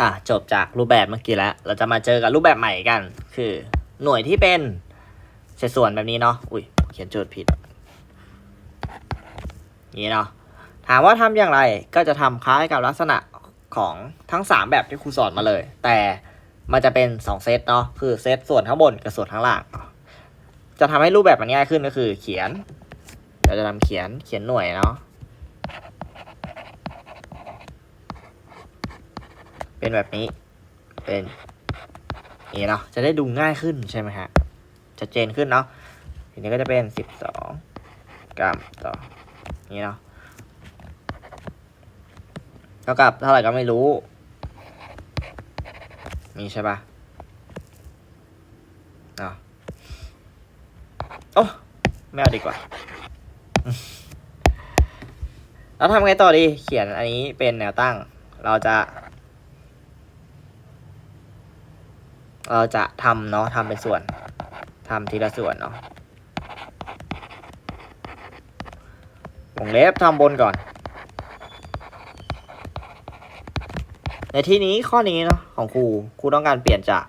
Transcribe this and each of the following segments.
อะจบจากรูปแบบเมื่อกี้แล้ว เราจะมาเจอกับรูปแบบใหม่กัน คือหน่วยที่เป็นเศษส่วนแบบนี้เนาะอุ้ยเขียนโจทย์ผิดนี่เนาะถามว่าทำอย่างไรก็จะทำคล้ายกับลักษณะของทั้ง 3 แบบที่ครูสอนมาเลย แต่มันจะเป็น 2 เซตเนาะคือเซตส่วนข้างบนกับส่วนข้างล่างจะทำให้รูปแบบมันง่ายขึ้นก็คือ เขียนเราจะทำเขียนเขียนหน่วยเนาะ เป็นแบบนี้ เป็นนี่เนาะ จะได้ดูง่ายขึ้นใช่ไหมฮะชัดเจนขึ้นเนาะ ทีนี้ก็จะเป็นสิบสองกรัมต่อ นี่เนาะ เท่ากับเท่าไหร่ก็ไม่รู้มีใช่ปะเอะโอ้ไม่เอาดีกว่าแล้วทำไงต่อดี เขียนอันนี้เป็นแนวตั้ง เราจะ เราจะทำเนาะทำเป็นส่วนทำทีละส่วนเนาะวงเล็บทำบนก่อน ในที่นี้ข้อนี้เนาะของครูครูต้องการเปลี่ยนจาก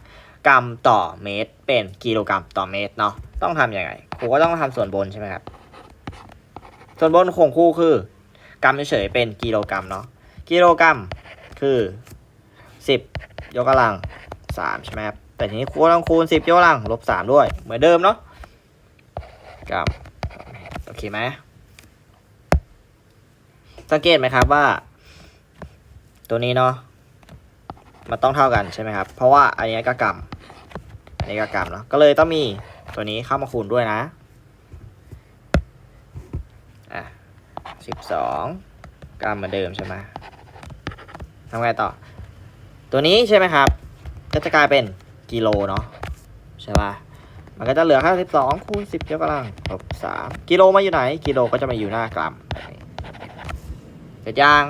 กรัมต่อเมตร เป็นกิโลกรัมต่อเมตรเนาะต้องทำยังไงครูก็ต้องทำส่วนบนใช่ไหมครับส่วนบนของครูคือกรัมเฉยๆเป็นกิโลกรัมเนาะกิโลกรัมคือสิบยกกำลังสามใช่ไหมครับ แต่ทีนี้ครูต้องคูณสิบยกกำลังลบสามด้วย เหมือนเดิมเนาะกรัมโอเคไหมสังเกตไหมครับว่า ตัวนี้เนาะมันต้องเท่ากันใช่ไหมครับ เพราะว่าอันนี้ก็กรัมอันนี้ก็กรัมเนาะก็เลยต้องมีตัวนี้เข้ามาคูณด้วยนะอะสิบสองกรัมเหมือนเดิมใช่ไหมทำไงต่อ ตัวนี้ใช่ไหมครับ ก็จะกลายเป็น กิโลเนาะใช่ป่ะมันก็จะเหลือแค่สิบสองคูณสิบยกกำลังลบสามกิโลมาอยู่ไหน กิโลก็จะมาอยู่หน้ากรัมเสร็จยัง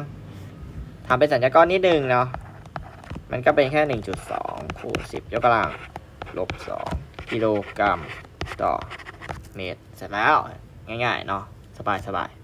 ทำเป็นสัญญากรนิดนึงเนาะมันก็เป็นแค่หนึ่งจุดสองคูณสิบยกกำลังลบสองกิโลกรัมต่อเมตรเสร็จแล้ว ง่ายๆเนาะสบายๆ